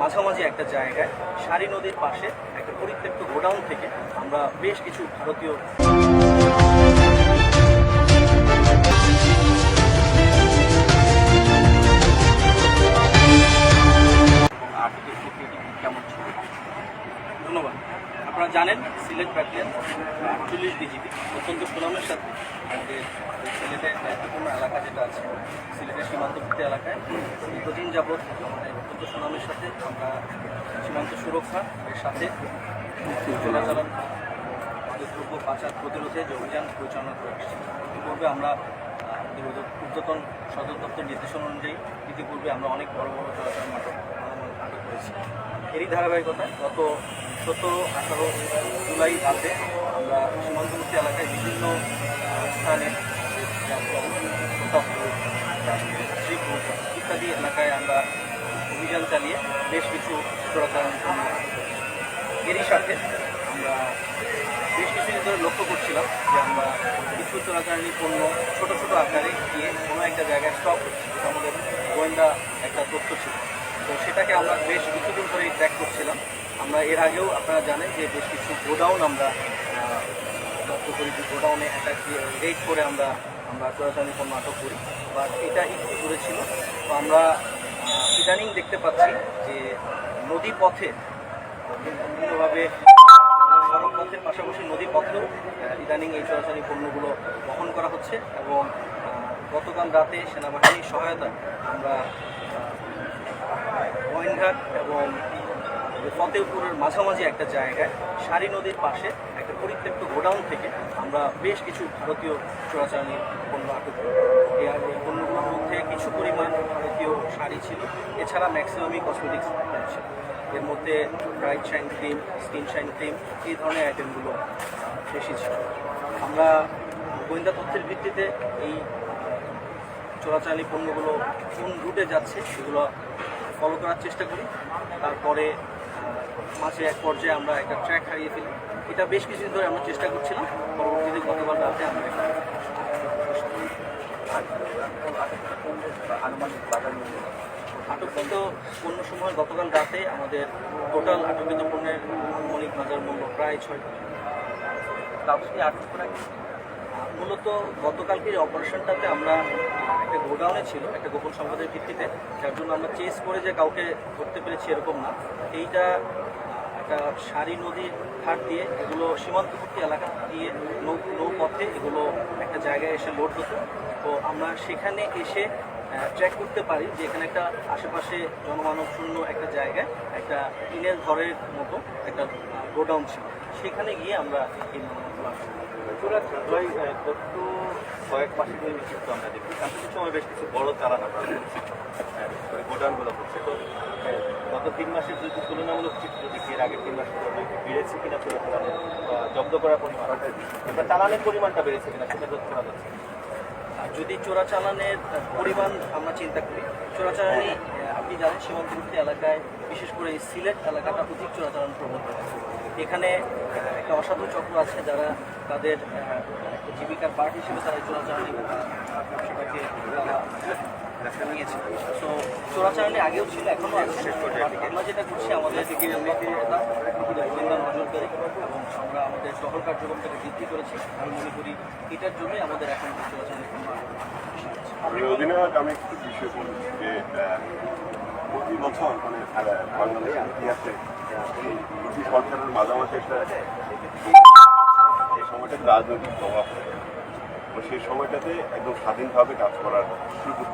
মাঝামাঝি একটা জায়গায় সারি নদীর পাশে একটা পরিত্যক্ত গোডাউন থেকে আমরা বেশ কিছু ভারতীয় ধন্যবাদ। আপনারা জানেন, সিলেট ব্যাটালিয়ন, আটচল্লিশ ডিজিপি, অত্যন্ত সুনামের সাথে আমাদের এলাকা যেটা আছে, সিলেটের সীমান্তবর্তী এলাকায় দীর্ঘদিন যাবৎ আমাদের অত্যন্ত সুনামের সাথে আমরা সীমান্ত সুরক্ষা এর সাথে আমাদের দ্রব্য পাচার প্রতিরোধে যে অভিযান পরিচালনা করে আসছি। ইতিপূর্বে আমরা ঊর্ধ্বতন সদর দপ্তর নির্দেশনা অনুযায়ী ইতিপূর্বে আমরা অনেক বড় বড় চলাচল নাটক আটক করেছি এরই ধারাবাহিকতায় গত সতেরো, আঠারো জুলাই রাতে আমরা সীমান্তবর্তী এলাকায় বিভিন্ন স্থানে আমরা অভিযান চালিয়ে বেশ কিছু চোরাচালান এরই সাথে আমরা বেশ কিছুদিন ধরে লক্ষ্য করছিলাম যে আমরা কিছু চোরাচালানি পণ্য ছোটো ছোটো আকারে গিয়ে কোনো একটা জায়গায় স্টক আমাদের গোয়েন্দা একটা তথ্য ছিল। তো সেটাকে আমরা বেশ কিছুদিন ধরেই ট্র্যাক করছিলাম। আমরা এর আগেও আপনারা জানেন যে বেশ কিছু গোডাউন আমরা লক্ষ্য করি যে গোডাউনে একটা রেড করে আমরা আমরা চোরাচালানি পণ্য আটক করি। বা এটা একটু তো আমরা ইদানিং দেখতে পাচ্ছি যে নদী পথে বিভিন্নভাবে সড়ক পথের পাশাপাশি নদী পথেও ইদানিং এই চোরাচালানি পণ্যগুলো বহন করা হচ্ছে এবং গতকাল রাতে সেনাবাহিনীর সহায়তায় আমরা গোয়েনঘাট এবং ফতেহপুরের মাঝামাঝি একটা জায়গায় সারি নদীর পাশে একটা পরিত্যক্ত গোডাউন থেকে আমরা বেশ কিছু ভারতীয় চোরাচালানি পণ্য আটক করি। এই পণ্যগুলোর মধ্যে কিছু পরিমাণ ভারতীয় শাড়ি ছিল, এছাড়া ম্যাক্সিমামই কসমেটিক্স ছিল। এর মধ্যে bright shine cream skin shine cream এই ধরনের আইটেমগুলো বেশি ছিল। আমরা গোয়েন্দা তথ্যের ভিত্তিতে এই চোরাচালানি পণ্যগুলো কোন রুটে যাচ্ছে, সেগুলো ফলো করার চেষ্টা করি। তারপরে মাঝে এক পর্যায়ে আমরা একটা ট্র্যাক হারিয়ে ফেলি এটা বেশ কিছুদিন ধরে আমরা চেষ্টা করছিলাম। পরবর্তীতে গতকাল রাতে আমরা আটককৃত সময় গতকাল রাতে আমাদের টোটাল আটককৃত পণ্যের আনুমানিক বাজার মূল্য প্রায় ছয় কাউকে আটক করা মূলত গতকালকে অপারেশনটাতে আমরা একটা গোডাউনে ছিল, একটা গোপন সংবাদের ভিত্তিতে, যার জন্য আমরা চেস করে যে কাউকে ধরতে পেরেছি এরকম না। এইটা একটা সারি নদীর ঘাট দিয়ে, এগুলো সীমান্তবর্তী এলাকা দিয়ে নৌ, নৌপথে এগুলো একটা জায়গায় এসে লোড হতো। তো আমরা সেখানে এসে ট্র্যাক করতে পারি যে এখানে একটা আশেপাশে জনমানব শূন্য একটা জায়গায় একটা টিনের ঘরের মতো একটা গোডাউন ছিল। সেখানে গিয়ে আমরা এই মালামালগুলো করি। চোরাচালান গত কয়েক মাসের ধরে কিন্তু আমরা দেখি। সাম্প্রতিক সময় বেশ কিছু বড় চালান আমরা দেখছি গোডাউনগুলো করছে তো গত তিন মাসের যদি তুলনামূলক চিত্র দেখি এর আগের তিন মাসের তুলনায় বেড়েছে কিনা চোরাচালানের বা জব্দ করার পরিমাণ বা চালানের পরিমাণটা বেড়েছে কিনা সেটা রোধ করা যাচ্ছে আর যদি চোরাচালানের পরিমাণ আমরা চিন্তা করি চোরাচালানি আহ, আপনি জানেন সীমান্তবর্তী এলাকায় বিশেষ করে এই সিলেট এলাকাটা অধিক চোরাচালান প্রবণ এখানে একটা অসাধু চক্র আছে যারা তাদের জীবিকার পার্ট হিসেবে তারা চোরাচালানি ব্যবসাটাকে নিয়েছে তো চোরাচালানি আগেও ছিল এখনও আছে। আমরা যেটা করছি আমাদের নজরদারি এবং আমরা আমাদের টহল কার্যক্রমটাকে বৃদ্ধি করেছি। আমি মনে করি এটার জন্যই আমাদের এখন চোরাচালানি আমি অধিনায়ক আমি একটু বিষয় বলি যে প্রতি বছর মানে আহ, বাংলাদেশের ইতিহাসে ব্রিটিশ সরকারের মাঝামাঝি একটা এই সময়টাতে রাজনৈতিক প্রভাব সেই সময়টাতে একদম স্বাধীনভাবে কাজ করার সুযোগ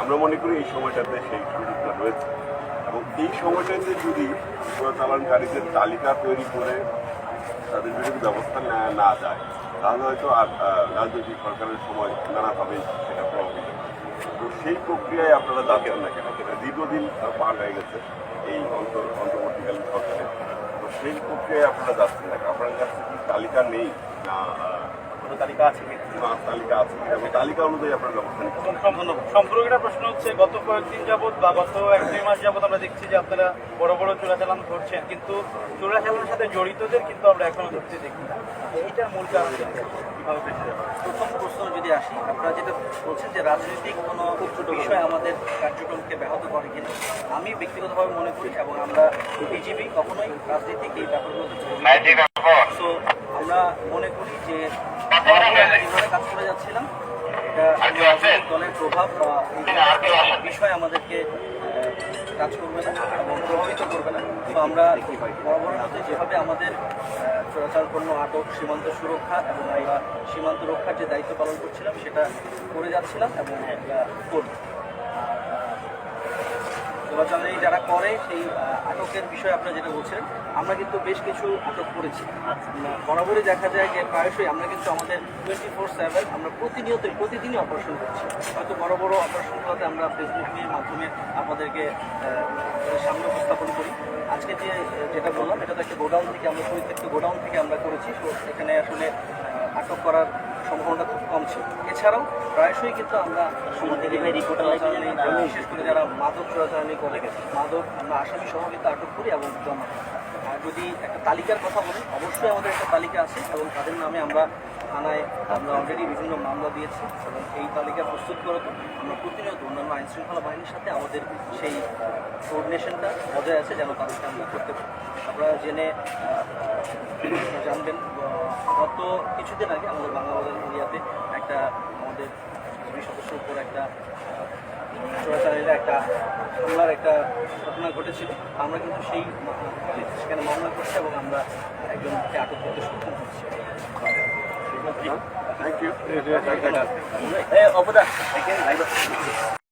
আমরা মনে করি এই সময়টাতে সেই সুযোগটা রয়েছে। এবং এই সময়টাতে যদি চোরাচালানকারীদের তালিকা তৈরি করে তাদের বিরুদ্ধে ব্যবস্থা না যায় তাহলে হয়তো আর রাজনৈতিক সরকারের সময় নানাভাবেই সেটা সেই প্রক্রিয়ায় আপনারা যাচ্ছেন না কেন? দীর্ঘদিন পার হয়ে গেছে এই অন্তর, অন্তর্বর্তীকালীন সরকারে তো সেই প্রক্রিয়ায় আপনারা যাচ্ছেন না? আপনার কাছে কি তালিকা নেই? না তালিকা আছে তালিকা আছে। এবং তালিকা অনুযায়ী আপনার ব্যবস্থা নিতে ধন্যবাদ। সম্পূর্ণ একটা প্রশ্ন হচ্ছে গত কয়েকদিন যাবত বা গত এক দুই মাস যাবত আমরা দেখছি যে আপনারা বড় বড় চোরাচালান ধরছেন কিন্তু চোরাচালানের সাথে জড়িতদের কিন্তু আমরা এখনও ধরতে দেখি না। এইটার মূল কারণ কীভাবে প্রথম প্রশ্ন যদি আসি আপনারা যেটা বলছেন যে রাজনৈতিক কোনো বিষয় আমাদের কার্যক্রমকে ব্যাহত করে কিনা আমি ব্যক্তিগতভাবে মনে করি এবং আমরা বিজেপি কখনোই রাজনীতিক এই ব্যাপারগুলোতে আমরা মনে করি যে কাজ করে যাচ্ছিলাম দলের প্রভাব বা বিষয় আমাদেরকে কাজ করবে না এবং প্রভাবিত না তো আমরা বরাবরের যেভাবে আমাদের চোরাচার পণ্য আটক সীমান্ত সুরক্ষা এবং আমরা সীমান্ত রক্ষার যে দায়িত্ব পালন করছিলাম সেটা করে যাচ্ছিলাম এবং করব চোরাচালানি যারা করে সেই আটকের বিষয়ে আপনারা যেটা বলছেন আমরা কিন্তু বেশ কিছু আটক করেছি। বরাবরই দেখা যায় যে প্রায়শই আমরা কিন্তু আমাদের টোয়েন্টি ফোর সেভেন আমরা প্রতিনিয়তই প্রতিদিনই অপারেশন করছি। হয়তো বড় বড় অপারেশনগুলোতে আমরা ফেসবুক নিয়ে মাধ্যমে আপনাদেরকে আহ, সামনে উপস্থাপন করি। আজকে যে যেটা বললাম এটা তো একটা গোডাউন থেকে আমরা পরিত্যক্ত গোডাউন থেকে আমরা করেছি। এখানে আসলে আটক করার সম্ভাবনাটা ছিল এছাড়াও প্রায়শই কিন্তু আমরা বিশেষ করে যারা মাদক চোরাচালানি করে মাদক আমরা আসামি সহ কিন্তু আটক করি এবং জমা আর যদি একটা তালিকার কথা বলি অবশ্যই আমাদের একটা তালিকা আছে এবং তাদের নামে আমরা থানায় আমরা অলরেডি বিভিন্ন মামলা দিয়েছি এবং এই তালিকা প্রস্তুত করে তো আমরা প্রতিনিয়ত অন্যান্য আইন শৃঙ্খলা বাহিনীর সাথে আমাদের সেই কোঅর্ডিনেশনটা বজায় আছে যেন তাদেরকে আমরা করতে পারি। আপনারা জেনে জানবেন গত কিছুদিন আগে আমাদের বাংলাবাজার এরিয়াতে একটা আমাদের দুই সদস্যের উপর একটা চোরাচালানির একটা হামলার একটা ঘটনা ঘটেছিল। আমরা কিন্তু সেই সেখানে মামলা করছি এবং আমরা একজনকে আটক করতে সক্ষম হচ্ছি। Thank you অপদা